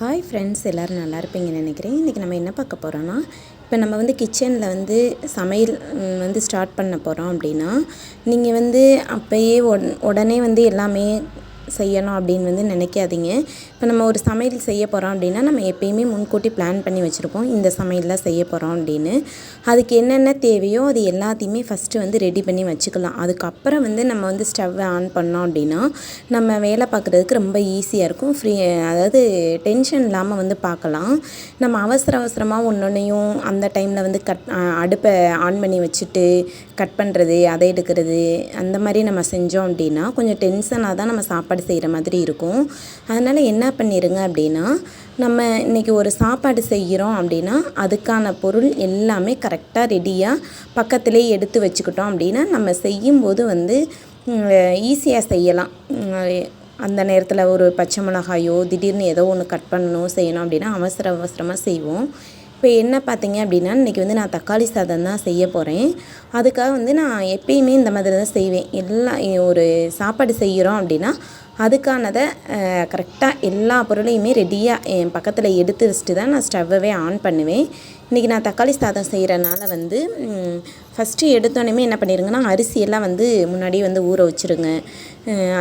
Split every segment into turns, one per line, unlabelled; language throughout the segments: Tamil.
ஹாய் ஃப்ரெண்ட்ஸ் எல்லோரும் நல்லா இருப்பீங்கன்னு நினைக்கிறேன். இன்றைக்கி நம்ம என்ன பார்க்க போகிறோன்னா இப்போ நம்ம வந்து கிச்சனில் வந்து சமையல் வந்து ஸ்டார்ட் பண்ண போகிறோம் அப்படின்னா நீங்கள் வந்து அப்போயே உடனே வந்து எல்லாமே செய்யணும் அப்படின்னு வந்து நினைக்காதீங்க. இப்போ நம்ம ஒரு சமையல் செய்ய போகிறோம் அப்படின்னா நம்ம எப்பயுமே முன்கூட்டி பிளான் பண்ணி வச்சுருப்போம். இந்த சமையல்லாம் செய்ய போகிறோம் அப்படின்னு. அதுக்கு என்னென்ன தேவையோ அது எல்லாத்தையுமே ஃபஸ்ட்டு வந்து ரெடி பண்ணி வச்சுக்கலாம். அதுக்கப்புறம் வந்து நம்ம வந்து ஸ்டவ்வை ஆன் பண்ணோம் அப்படின்னா நம்ம வேலை பார்க்குறதுக்கு ரொம்ப ஈஸியாக இருக்கும். ஃப்ரீ அதாவது டென்ஷன் இல்லாமல் வந்து பார்க்கலாம். நம்ம அவசர அவசரமாக ஒன்றொன்னையும் அந்த டைமில் வந்து கட் அடுப்பை ஆன் பண்ணி வச்சுட்டு கட் பண்ணுறது அதை எடுக்கிறது அந்த மாதிரி நம்ம செஞ்சோம் அப்படின்னா கொஞ்சம் டென்ஷனாக தான் நம்ம சாப்பாடு செய்கிற மாதிரி இருக்கும். அதனால் என்ன பண்ணிடுங்க அப்படின்னா நம்ம இன்றைக்கி ஒரு சாப்பாடு செய்கிறோம் அப்படின்னா அதுக்கான பொருள் எல்லாமே கரெக்டாக ரெடியாக பக்கத்துலேயே எடுத்து வச்சுக்கிட்டோம் அப்படின்னா நம்ம செய்யும்போது வந்து ஈஸியாக செய்யலாம். அந்த நேரத்தில் ஒரு பச்சை மிளகாயோ திடீர்னு ஏதோ ஒன்று கட் பண்ணணும் செய்யணும் அப்படின்னா அவசர அவசரமாக செய்வோம். இப்போ என்ன பார்த்தீங்க அப்படின்னா இன்றைக்கி வந்து நான் தக்காளி சாதம் தான் செய்ய போகிறேன் அதுக்காக வந்து நான் எப்பயுமே இந்த மாதிரி தான் செய்வேன். எல்லாம் ஒரு சாப்பாடு செய்கிறோம் அப்படின்னா அதுக்கானதை கரெக்டாக எல்லா பொருளையுமே ரெடியாக என் பக்கத்தில் எடுத்து வச்சுட்டு தான் நான் ஸ்டவ்வே ஆன் பண்ணுவேன். இன்றைக்கி நான் தக்காளி சாதம் செய்கிறனால வந்து ஃபஸ்ட்டு எடுத்தோடனே என்ன பண்ணிடுங்கன்னா அரிசியெல்லாம் வந்து முன்னாடியே வந்து ஊற வச்சுருங்க.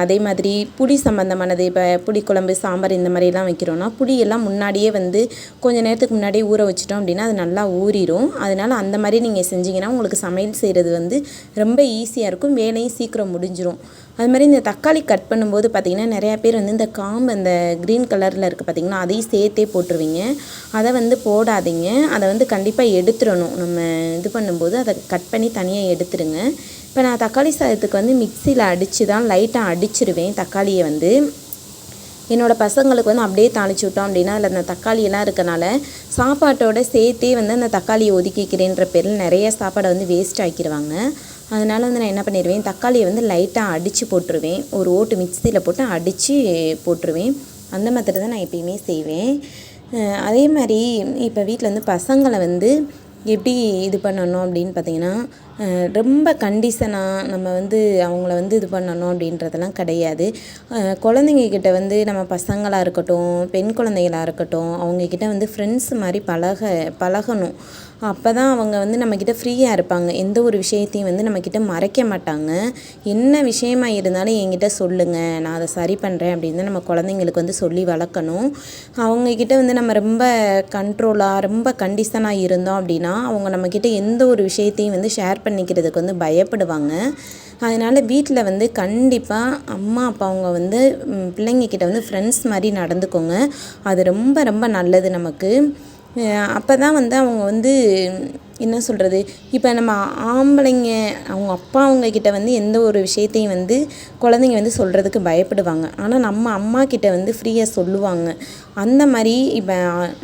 அதே மாதிரி புளி சம்மந்தமானது இப்போ புளி குழம்பு சாம்பார் இந்த மாதிரிலாம் வைக்கிறோன்னா புளியெல்லாம் முன்னாடியே வந்து கொஞ்ச நேரத்துக்கு முன்னாடியே ஊற வச்சிட்டோம் அப்படின்னா அது நல்லா ஊறிடும் அதனால் அந்த மாதிரி நீங்கள் செஞ்சீங்கன்னா உங்களுக்கு சமையல் செய்கிறது வந்து ரொம்ப ஈஸியாக இருக்கும். வேலையும் சீக்கிரம் முடிஞ்சிடும் அது மாதிரி இந்த தக்காளி கட் பண்ணும்போது பார்த்திங்கன்னா நிறையா பேர் வந்து இந்த காம்பு அந்த க்ரீன் கலரில் இருக்குது பார்த்திங்கன்னா அதையும் சேர்த்தே போட்டுருவீங்க. அதை வந்து போடாதீங்க. அதை வந்து கண்டிப்பாக எடுத்துடணும். நம்ம இது பண்ணும்போது அதை கட் பண்ணி தனியாக எடுத்துருங்க. இப்போ நான் தக்காளி சாதத்துக்கு வந்து மிக்சியில் அடித்து தான் லைட்டாக அடிச்சிருவேன் தக்காளியை வந்து. என்னோடய பசங்களுக்கு வந்து அப்படியே தாளிச்சு விட்டோம் அப்படின்னா அதில் அந்த தக்காளியெல்லாம் இருக்கனால சாப்பாட்டோட சேர்த்தே வந்து அந்த தக்காளியை ஒதுக்கிக்கிறேன்ற பேரில் நிறைய சாப்பாடை வந்து வேஸ்ட் ஆக்கிடுவாங்க அதனால் வந்து நான் என்ன பண்ணிடுவேன் தக்காளியை வந்து லைட்டாக அடித்து போட்டுருவேன். ஒரு ஓட்டு மிக்சியில் போட்டு அடித்து போட்டுருவேன். அந்த மாதிரி தான் நான் எப்பயுமே செய்வேன். அதே மாதிரி இப்போ வீட்டில் வந்து பசங்களை வந்து எப்படி இது பண்ணணும் அப்படின்னு பார்த்தீங்கன்னா ரொம்ப கண்டிஷனாக நம்ம வந்து அவங்கள வந்து இது பண்ணணும் அப்படின்றதெல்லாம் கிடையாது. குழந்தைங்கக்கிட்ட குழந்தைங்க வந்து நம்ம பசங்களாக இருக்கட்டும் பெண் குழந்தைகளாக இருக்கட்டும் அவங்கக்கிட்ட வந்து ஃப்ரெண்ட்ஸ் மாதிரி பழக பழகணும். அப்போ தான் அவங்க வந்து நம்மக்கிட்ட ஃப்ரீயாக இருப்பாங்க. எந்த ஒரு விஷயத்தையும் வந்து நம்மக்கிட்ட மறைக்க மாட்டாங்க. என்ன விஷயமா இருந்தாலும் என்கிட்ட சொல்லுங்கள் நான் அதை சரி பண்ணுறேன் அப்படின்னு தான் நம்ம குழந்தைங்களுக்கு வந்து சொல்லி வளர்க்கணும். அவங்கக்கிட்ட வந்து நம்ம ரொம்ப கண்ட்ரோலாக ரொம்ப கண்டிஷனாக இருந்தோம் அப்படின்னா அவங்க நம்மக்கிட்ட எந்த ஒரு விஷயத்தையும் வந்து ஷேர் பண்ணிக்கிறதுக்கு வந்து பயப்படுவாங்க. அதனால் வீட்டில் வந்து கண்டிப்பாக அம்மா அப்பா அவங்க வந்து பிள்ளைங்கக்கிட்ட வந்து ஃப்ரெண்ட்ஸ் மாதிரி நடந்துக்கோங்க. அது ரொம்ப ரொம்ப நல்லது நமக்கு. அப்போ தான் வந்து அவங்க வந்து என்ன சொல்கிறது இப்போ நம்ம ஆம்பளைங்க அவங்க அப்பா அவங்க கிட்ட வந்து எந்த ஒரு விஷயத்தையும் வந்து குழந்தைங்க வந்து சொல்கிறதுக்கு பயப்படுவாங்க. ஆனால் நம்ம அம்மா கிட்ட வந்து ஃப்ரீயாக சொல்லுவாங்க. அந்த மாதிரி இப்போ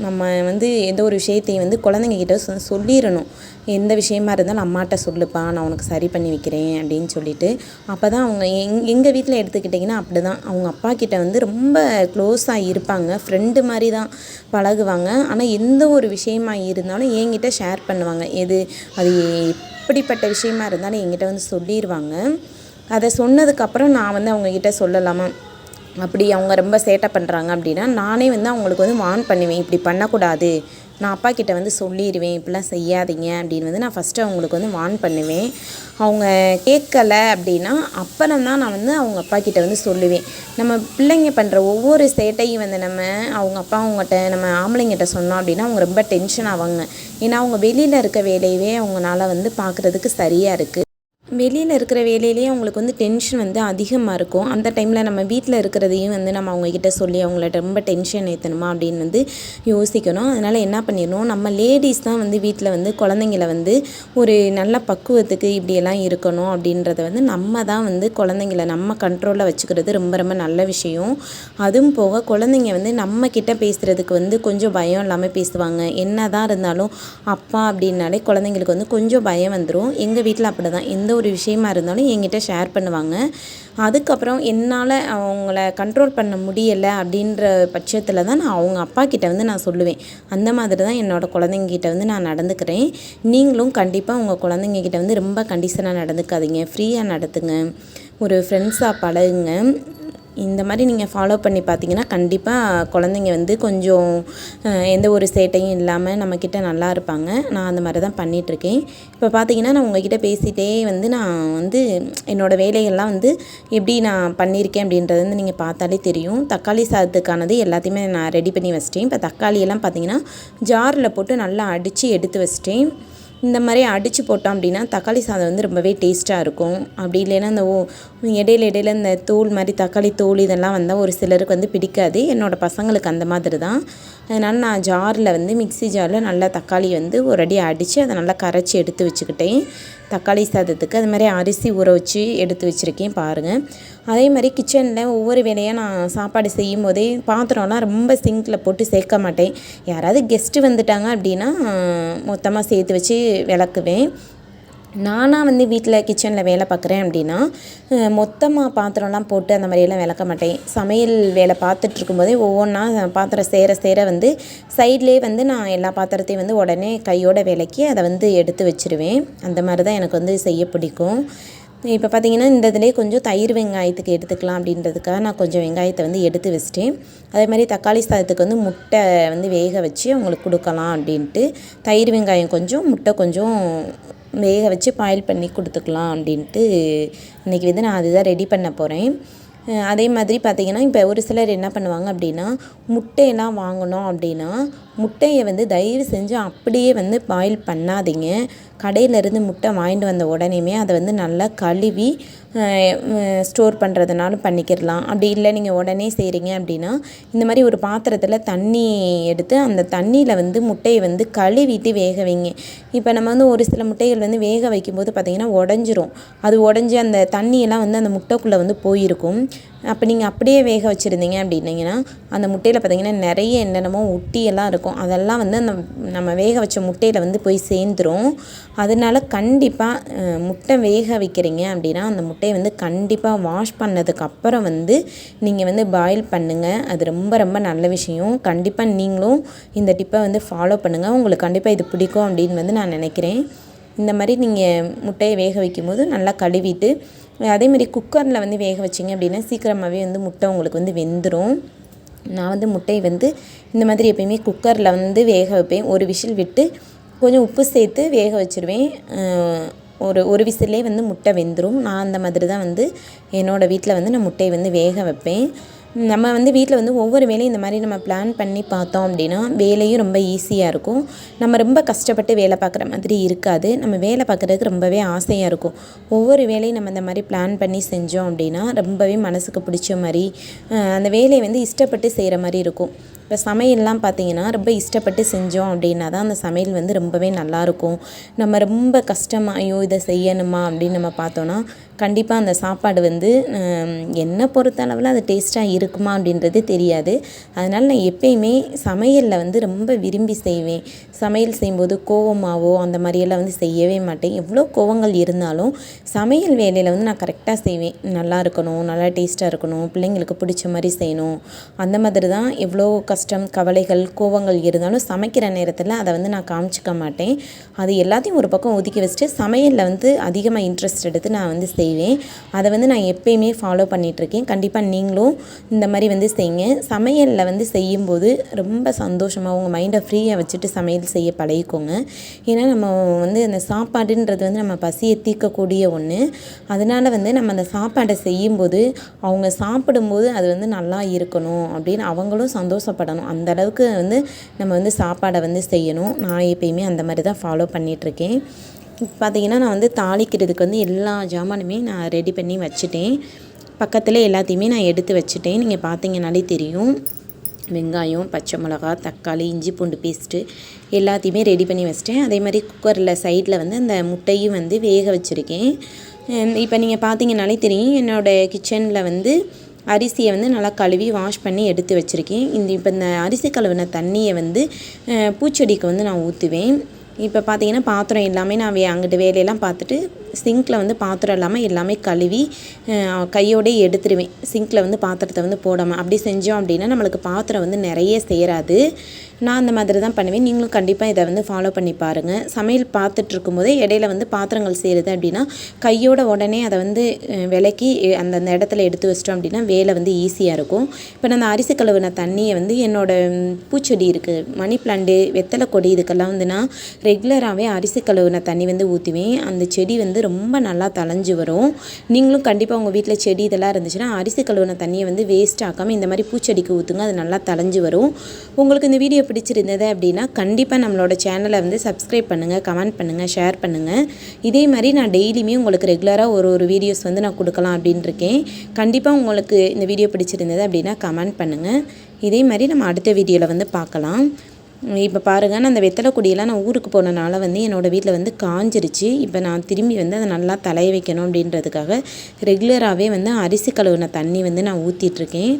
நம்ம வந்து எந்த ஒரு விஷயத்தையும் வந்து குழந்தைங்க கிட்ட சொ சொல்லிடணும். எந்த விஷயமா இருந்தாலும் அம்மாட்ட சொல்லுப்பா நான் உனக்கு சரி பண்ணி வைக்கிறேன் அப்படின்னு சொல்லிட்டு அப்போ தான் அவங்க எங் எங்கள் வீட்டில் எடுத்துக்கிட்டிங்கன்னா அப்படி தான் அவங்க அப்பா கிட்ட வந்து ரொம்ப க்ளோஸாக இருப்பாங்க. ஃப்ரெண்டு மாதிரி தான் பழகுவாங்க. ஆனால் எந்த ஒரு விஷயமா இருந்தாலும் என்கிட்ட ஷேர் பண்ணுவாங்க. எது அது எப்படிப்பட்ட விஷயமா இருந்தாலும் என்கிட்ட வந்து சொல்லிடுவாங்க அதை சொன்னதுக்கப்புறம் நான் வந்து அவங்கக்கிட்ட சொல்லலாமா? அப்படி அவங்க ரொம்ப சேட்டை பண்ணுறாங்க அப்படின்னா நானே வந்து அவங்களுக்கு வந்து வார்ன் பண்ணுவேன். இப்படி பண்ணக்கூடாது. நான் அப்பா கிட்ட வந்து சொல்லிடுவேன் இப்படிலாம் செய்யாதீங்க அப்படின்னு வந்து நான் ஃபஸ்ட்டு அவங்களுக்கு வந்து வார்ன் பண்ணுவேன். அவங்க கேட்கல அப்படின்னா அப்புறம் தான் நான் வந்து அவங்க அப்பா கிட்ட வந்து சொல்லுவேன். நம்ம பிள்ளைங்க பண்ணுற ஒவ்வொரு சேட்டையும் வந்து நம்ம அவங்க அப்பா அவங்ககிட்ட நம்ம ஆம்பளைங்கிட்ட சொன்னோம் அப்படின்னா அவங்க ரொம்ப டென்ஷன் ஆவாங்க. ஏன்னா அவங்க வெளியில் இருக்க வேலையவே அவங்களால வந்து பார்க்குறதுக்கு சரியாக இருக்குது வெளியில் இருக்கிற வேலையிலேயே அவங்களுக்கு வந்து டென்ஷன் வந்து அதிகமாக இருக்கும். அந்த டைமில் நம்ம வீட்டில் இருக்கிறதையும் வந்து நம்ம அவங்கக்கிட்ட சொல்லி அவங்கள ரொம்ப டென்ஷன் ஏற்றணுமா அப்படின்னு வந்து யோசிக்கணும். அதனால் என்ன பண்ணிடணும்? நம்ம லேடிஸ் தான் வந்து வீட்டில் வந்து குழந்தைங்கள வந்து ஒரு நல்ல பக்குவத்துக்கு இப்படியெல்லாம் இருக்கணும் அப்படின்றத வந்து நம்ம தான் வந்து குழந்தைங்கள நம்ம கண்ட்ரோலில் வச்சுக்கிறது ரொம்ப ரொம்ப நல்ல விஷயம். அதுவும் போக குழந்தைங்க வந்து நம்ம கிட்ட பேசுகிறதுக்கு வந்து கொஞ்சம் பயம் இல்லாமல் பேசுவாங்க. என்ன தான் இருந்தாலும் அப்பா அப்படின்னாலே குழந்தைங்களுக்கு வந்து கொஞ்சம் பயம் வந்துடும் எங்கள் வீட்டில் அப்படி தான் எந்த ஒரு ஒரு விஷயமா இருந்தாலும் என்கிட்ட ஷேர் பண்ணுவாங்க. அதுக்கப்புறம் என்னால் அவங்கள கண்ட்ரோல் பண்ண முடியலை அப்படின்ற பட்சத்தில் தான் நான் அவங்க அப்பா கிட்ட வந்து நான் சொல்லுவேன். அந்த மாதிரி தான் என்னோடய குழந்தைங்கிட்ட வந்து நான் நடந்துக்கிறேன். நீங்களும் கண்டிப்பாக உங்கள் குழந்தைங்க கிட்டே வந்து ரொம்ப கண்டிஷனாக நடந்துக்காதீங்க. ஃப்ரீயாக நடத்துங்க. ஒரு ஃப்ரெண்ட்ஸாக பழகுங்க. இந்த மாதிரி நீங்கள் ஃபாலோ பண்ணி பார்த்தீங்கன்னா கண்டிப்பாக குழந்தைங்க வந்து கொஞ்சம் எந்த ஒரு சேட்டையும் இல்லாமல் நம்மக்கிட்ட நல்லா இருப்பாங்க. நான் அந்த மாதிரி தான் பண்ணிகிட்ருக்கேன் இப்போ பார்த்தீங்கன்னா நான் உங்ககிட்ட பேசிகிட்டே வந்து நான் வந்து என்னோடய வேலைகள்லாம் வந்து எப்படி நான் பண்ணியிருக்கேன் அப்படின்றது வந்து நீங்கள் பார்த்தாலே தெரியும். தக்காளி சாதத்துக்கானது எல்லாத்தையுமே நான் ரெடி பண்ணி வச்சிட்டேன். இப்போ தக்காளியெல்லாம் பார்த்தீங்கன்னா ஜாரில் போட்டு நல்லா அடித்து எடுத்து வச்சிட்டேன். இந்த மாதிரி அடித்து போட்டோம் அப்படின்னா தக்காளி சாதம் வந்து ரொம்பவே டேஸ்ட்டாக இருக்கும். அப்படி இல்லைன்னா அந்த ஓ இடையில இடையில இந்த தோல் மாதிரி தக்காளி தோல் இதெல்லாம் வந்தால் ஒரு சிலருக்கு வந்து பிடிக்காது. என்னோடய பசங்களுக்கு அந்த மாதிரி தான். அதனால் நான் ஜாரில் வந்து மிக்ஸி ஜாரில் நல்லா தக்காளி வந்து ஒரு அடி அடித்து அதை நல்லா கரைச்சி எடுத்து வச்சுக்கிட்டேன். தக்காளி சாதத்துக்கு அது மாதிரி அரிசி ஊற வச்சு எடுத்து வச்சுருக்கேன் பாருங்கள் அதே மாதிரி கிச்சனில் ஒவ்வொரு வேலையாக நான் சாப்பாடு செய்யும் போதே பாத்திரம்லாம் ரொம்ப சிங்கில் போட்டு சேர்க்க மாட்டேன். யாராவது கெஸ்ட்டு வந்துட்டாங்க அப்படின்னா மொத்தமாக சேர்த்து வச்சு விளக்குவேன். நானாக வந்து வீட்டில் கிச்சனில் வேலை பார்க்குறேன் அப்படின்னா மொத்தமாக பாத்திரம்லாம் போட்டு அந்த மாதிரியெல்லாம் விளக்க மாட்டேன். சமையல் வேலை பார்த்துட்டு இருக்கும்போதே ஒவ்வொன்றா பாத்திரம் சேர சேர வந்து சைட்லேயே வந்து நான் எல்லா பாத்திரத்தையும் வந்து உடனே கையோட விளக்கி அதை வந்து எடுத்து வச்சிருவேன். அந்த மாதிரி தான் எனக்கு வந்து செய்ய பிடிக்கும். இப்போ பார்த்தீங்கன்னா இந்த இதிலே கொஞ்சம் தயிர் வெங்காயத்துக்கு எடுத்துக்கலாம் அப்படின்றதுக்காக நான் கொஞ்சம் வெங்காயத்தை வந்து எடுத்து வச்சிட்டேன். அதே மாதிரி தக்காளி சாதத்துக்கு வந்து முட்டை வந்து வேக வச்சு அவங்களுக்கு கொடுக்கலாம் அப்படின்ட்டு. தயிர் வெங்காயம் கொஞ்சம் முட்டை கொஞ்சம் வேக வச்சு பாயில் பண்ணி கொடுத்துக்கலாம் அப்படின்ட்டு இன்றைக்கி வந்து நான் அதுதான் ரெடி பண்ண போகிறேன் அதே மாதிரி பார்த்திங்கன்னா இப்போ ஒரு சிலர் என்ன பண்ணுவாங்க அப்படின்னா முட்டையெல்லாம் வாங்கினோம் அப்படின்னா முட்டையை வந்து தயவு செஞ்சு அப்படியே வந்து பாயில் பண்ணாதீங்க. கடையிலேருந்து முட்டை வாங்கிட்டு வந்த உடனேமே அதை வந்து நல்லா கழுவி ஸ்டோர் பண்ணுறதுனாலும் பண்ணிக்கிடலாம். அப்படி இல்லை நீங்கள் உடனே செய்கிறீங்க அப்படின்னா இந்த மாதிரி ஒரு பாத்திரத்தில் தண்ணி எடுத்து அந்த தண்ணியில் வந்து முட்டையை வந்து கழுவிட்டு வேக வைங்க. இப்போ நம்ம வந்து ஒரு சில முட்டைகள் வந்து வேக வைக்கும்போது பார்த்திங்கன்னா உடஞ்சிரும். அது உடஞ்சி அந்த தண்ணியெல்லாம் வந்து அந்த முட்டைக்குள்ளே வந்து போயிருக்கும். அப்போ நீங்கள் அப்படியே வேக வச்சுருந்தீங்க அப்படின்னீங்கன்னா அந்த முட்டையில் பார்த்தீங்கன்னா நிறைய என்னென்னமோ ஒட்டியெல்லாம் இருக்கும். அதெல்லாம் வந்து அந்த நம்ம வேக வச்ச முட்டையில் வந்து போய் சேர்ந்துரும். அதனால கண்டிப்பாக முட்டை வேக வைக்கிறீங்க அப்படின்னா அந்த முட்டையை வந்து கண்டிப்பாக வாஷ் பண்ணதுக்கப்புறம் வந்து நீங்கள் வந்து பாயில் பண்ணுங்கள் அது ரொம்ப ரொம்ப நல்ல விஷயம். கண்டிப்பாக நீங்களும் இந்த டிப்பை வந்து ஃபாலோ பண்ணுங்கள் உங்களுக்கு கண்டிப்பாக இது பிடிக்கும் அப்படின்னு வந்து நான் நினைக்கிறேன். இந்த மாதிரி நீங்கள் முட்டையை வேக வைக்கும்போது நல்லா கழுவிட்டு அதேமாரி குக்கரில் வந்து வேக வச்சிங்க அப்படின்னா சீக்கிரமாகவே வந்து முட்டை உங்களுக்கு வந்து வெந்துடும் நான் வந்து முட்டை வந்து இந்த மாதிரி எப்பயுமே குக்கரில் வந்து வேக வைப்பேன். ஒரு விசில் விட்டு கொஞ்சம் உப்பு சேர்த்து வேக வச்சுருவேன். ஒரு ஒரு விசிலே வந்து முட்டை வெந்துடும் நான் அந்த மாதிரி தான் வந்து என்னோடய வீட்டில் வந்து நான் முட்டையை வந்து வேக வைப்பேன். நம்ம வந்து வீட்டில் வந்து ஒவ்வொரு வேலையும் இந்த மாதிரி நம்ம பிளான் பண்ணி பார்த்தோம் அப்படின்னா வேலையும் ரொம்ப ஈஸியாக இருக்கும். நம்ம ரொம்ப கஷ்டப்பட்டு வேலை பார்க்குற மாதிரி இருக்காது. நம்ம வேலை பார்க்குறதுக்கு ரொம்பவே ஆசையாக இருக்கும். ஒவ்வொரு வேலையும் நம்ம இந்த மாதிரி பிளான் பண்ணி செஞ்சோம் அப்படின்னா ரொம்பவே மனசுக்கு பிடிச்ச மாதிரி அந்த வேலையை வந்து இஷ்டப்பட்டு செய்கிற மாதிரி இருக்கும். இப்போ சமையல்லாம் பார்த்தீங்கன்னா ரொம்ப இஷ்டப்பட்டு செஞ்சோம் அப்படின்னா தான் அந்த சமையல் வந்து ரொம்பவே நல்லாயிருக்கும். நம்ம ரொம்ப கஷ்டமாக ஐயோ இதை செய்யணுமா அப்படின்னு நம்ம பார்த்தோன்னா கண்டிப்பாக அந்த சாப்பாடு வந்து என்னை பொறுத்த அளவில் அது டேஸ்ட்டாக இருக்குமா அப்படின்றது தெரியாது. அதனால் நான் எப்பயுமே சமையலில் வந்து ரொம்ப விரும்பி செய்வேன். சமையல் செய்யும்போது கோவமாவோ அந்த மாதிரியெல்லாம் வந்து செய்யவே மாட்டேன். எவ்வளோ கோவங்கள் இருந்தாலும் சமையல் வேலையில் வந்து நான் கரெக்டாக செய்வேன். நல்லா இருக்கணும் நல்லா டேஸ்ட்டாக இருக்கணும் பிள்ளைங்களுக்கு பிடிச்ச மாதிரி செய்யணும். அந்த மாதிரி தான் எவ்வளோ கஷ்டம் கவலைகள் கோவங்கள் இருந்தாலும் சமைக்கிற நேரத்தில் அதை வந்து நான் காமிச்சிக்க மாட்டேன். அது எல்லாத்தையும் ஒரு பக்கம் ஒதுக்கி வச்சுட்டு சமையலில் வந்து அதிகமாக இன்ட்ரெஸ்ட் எடுத்து நான் வந்து செய்வேன். அதை வந்து நான் எப்பயுமே ஃபாலோ பண்ணிகிட்ருக்கேன் கண்டிப்பாக நீங்களும் இந்த மாதிரி வந்து செய்யுங்க சமையலில் வந்து செய்யும்போது ரொம்ப சந்தோஷமாக உங்கள் மைண்டை ஃப்ரீயாக வச்சுட்டு சமையல் செய்ய பழகிக்கோங்க. ஏன்னா நம்ம வந்து அந்த சாப்பாடுன்றது வந்து நம்ம பசியை தீர்க்கக்கூடிய ஒன்று அதனால் வந்து நம்ம அந்த சாப்பாடை செய்யும்போது அவங்க சாப்பிடும்போது அது வந்து நல்லா இருக்கணும் அப்படின்னு அவங்களும் கஷ்டப்படணும் அந்த அளவுக்கு வந்து நம்ம வந்து சாப்பாடை வந்து செய்யணும். நான் எப்பயுமே அந்த மாதிரி தான் ஃபாலோ பண்ணிகிட்ருக்கேன் பார்த்தீங்கன்னா நான் வந்து தாளிக்கிறதுக்கு வந்து எல்லா ஜாமானுமே நான் ரெடி பண்ணி வச்சுட்டேன். பக்கத்தில் எல்லாத்தையுமே நான் எடுத்து வச்சுட்டேன். நீங்கள் பார்த்தீங்கனாலே தெரியும். வெங்காயம் பச்சை மிளகா தக்காளி இஞ்சி பூண்டு பேஸ்ட்டு எல்லாத்தையுமே ரெடி பண்ணி வச்சிட்டேன். அதே மாதிரி குக்கரில் சைடில் வந்து அந்த முட்டையும் வந்து வேக வச்சுருக்கேன். இப்போ நீங்கள் பார்த்தீங்கனாலே தெரியும். என்னோடய கிச்சனில் வந்து அரிசியை வந்து நல்லா கழுவி வாஷ் பண்ணி எடுத்து வச்சுருக்கேன். இந்த இப்போ இந்த அரிசி கழுவின தண்ணியை வந்து பூச்செடிக்கு வந்து நான் ஊற்றுவேன் இப்போ பார்த்தீங்கன்னா பாத்திரம் எல்லாமே நான் வே அங்கிட்டு வேலையெல்லாம் பார்த்துட்டு சிங்க்கில் வந்து பாத்திரம் இல்லாமல் எல்லாமே கழுவி கையோடே எடுத்துருவேன். சிங்க்கில் வந்து பாத்திரத்தை வந்து போடாமல் அப்படி செஞ்சோம் அப்படின்னா நம்மளுக்கு பாத்திரம் வந்து நிறைய சேராது. நான் அந்த மாதிரி தான் பண்ணுவேன். நீங்களும் கண்டிப்பாக இதை வந்து ஃபாலோ பண்ணி பாருங்கள் சமையல் பார்த்துட்டு இருக்கும்போதே இடையில வந்து பாத்திரங்கள் செய்கிறது அப்படின்னா கையோட உடனே அதை வந்து விலக்கி அந்தந்த இடத்துல எடுத்து வச்சிட்டோம் அப்படின்னா வேலை வந்து ஈஸியாக இருக்கும். இப்போ நான் அந்த அரிசி கழுவின தண்ணியை வந்து என்னோடய பூச்செடி இருக்குது மணி பிளாண்டு வெத்தலை கொடி இதுக்கெல்லாம் வந்து நான் ரெகுலராகவே அரிசி கழுவின தண்ணி வந்து ஊற்றுவேன் அந்த செடி வந்து ரொம்ப நல்லா தளைஞ்சு வரும். நீங்களும் கண்டிப்பாக உங்கள் வீட்டில் செடி இதெல்லாம் இருந்துச்சுன்னா அரிசி கழுவின தண்ணியை வந்து வேஸ்ட் ஆக்காமல் இந்த மாதிரி பூச்செடிக்கு ஊற்றுங்க அது நல்லா தளைஞ்சு வரும். உங்களுக்கு இந்த வீடியோ பிடிச்சிருந்தது அப்படின்னா கண்டிப்பாக நம்மளோட சேனலை வந்து சப்ஸ்கிரைப் பண்ணுங்கள் கமெண்ட் பண்ணுங்கள் ஷேர் பண்ணுங்கள் இதே மாதிரி நான் டெய்லியுமே உங்களுக்கு ரெகுலராக ஒரு ஒரு வீடியோஸ் வந்து நான் கொடுக்கலாம் அப்படின்னு இருக்கேன் கண்டிப்பாக உங்களுக்கு இந்த வீடியோ பிடிச்சிருந்தது அப்படின்னா கமெண்ட் பண்ணுங்கள் இதே மாதிரி நம்ம அடுத்த வீடியோவில் வந்து பார்க்கலாம். இப்போ பாருங்கள் நான் அந்த வெத்தலை கொடியெல்லாம் நான் ஊருக்கு போனனால வந்து என்னோடய வீட்டில் வந்து காஞ்சிருச்சு. இப்போ நான் திரும்பி வந்து அதை நல்லா தலைய வைக்கணும் அப்படின்றதுக்காக ரெகுலராகவே வந்து அரிசி கழுவின தண்ணி வந்து நான் ஊற்றிட்டுருக்கேன்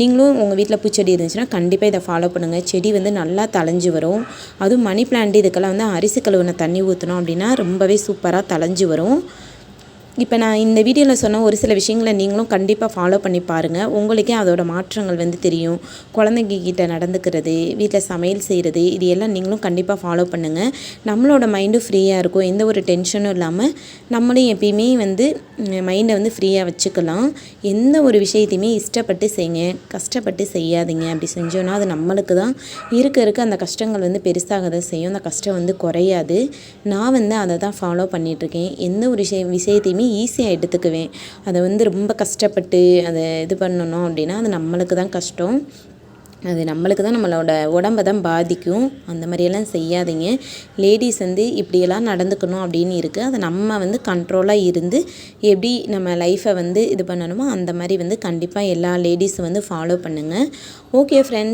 நீங்களும் உங்கள் வீட்டில் பூச்செடி இருந்துச்சுன்னா கண்டிப்பாக இதை ஃபாலோ பண்ணுங்கள் செடி வந்து நல்லா தலைஞ்சு வரும். அதுவும் மணி பிளான்ட் இதுக்கெல்லாம் வந்து அரிசி கழுவின தண்ணி ஊற்றினோம் அப்படின்னா ரொம்பவே சூப்பராக தலைஞ்சு வரும். இப்போ நான் இந்த வீடியோவில் சொன்ன ஒரு சில விஷயங்களை நீங்களும் கண்டிப்பாக ஃபாலோ பண்ணி பாருங்கள் உங்களுக்கே அதோட மாற்றங்கள் வந்து தெரியும். குழந்தைங்க கிட்ட நடந்துக்கிறது வீட்டில் சமையல் செய்கிறது இது எல்லாம் நீங்களும் கண்டிப்பாக ஃபாலோ பண்ணுங்கள் நம்மளோட மைண்டும் ஃப்ரீயாக இருக்கும். எந்த ஒரு டென்ஷனும் இல்லாமல் நம்மளும் எப்பயுமே வந்து மைண்டை வந்து ஃப்ரீயாக வச்சுக்கலாம். எந்த ஒரு விஷயத்தையுமே இஷ்டப்பட்டு செய்யுங்க. கஷ்டப்பட்டு செய்யாதீங்க. அப்படி செஞ்சோன்னா அது நம்மளுக்கு தான். இருக்க இருக்க அந்த கஷ்டங்கள் வந்து பெருசாக தான் செய்யும். அந்த கஷ்டம் வந்து குறையாது. நான் வந்து அதை தான் ஃபாலோ பண்ணிகிட்ருக்கேன் எந்த ஒரு விஷய விஷயத்தையுமே ஈஸியாக எடுத்துக்குவேன். அதை வந்து ரொம்ப கஷ்டப்பட்டு அதை இது பண்ணணும் அப்படின்னா அது நம்மளுக்கு தான் கஷ்டம். அது நம்மளுக்கு தான் நம்மளோட உடம்ப தான் பாதிக்கும். அந்த மாதிரியெல்லாம் செய்யாதீங்க. லேடிஸ் வந்து இப்படியெல்லாம் நடந்துக்கணும் அப்படின்னு இருக்குது அதை நம்ம வந்து கண்ட்ரோலாக இருந்து எப்படி நம்ம லைஃப்பை வந்து இது பண்ணணுமோ அந்த மாதிரி வந்து கண்டிப்பாக எல்லா லேடிஸும் வந்து ஃபாலோ பண்ணுங்கள் ஓகே ஃப்ரெண்ட்ஸ்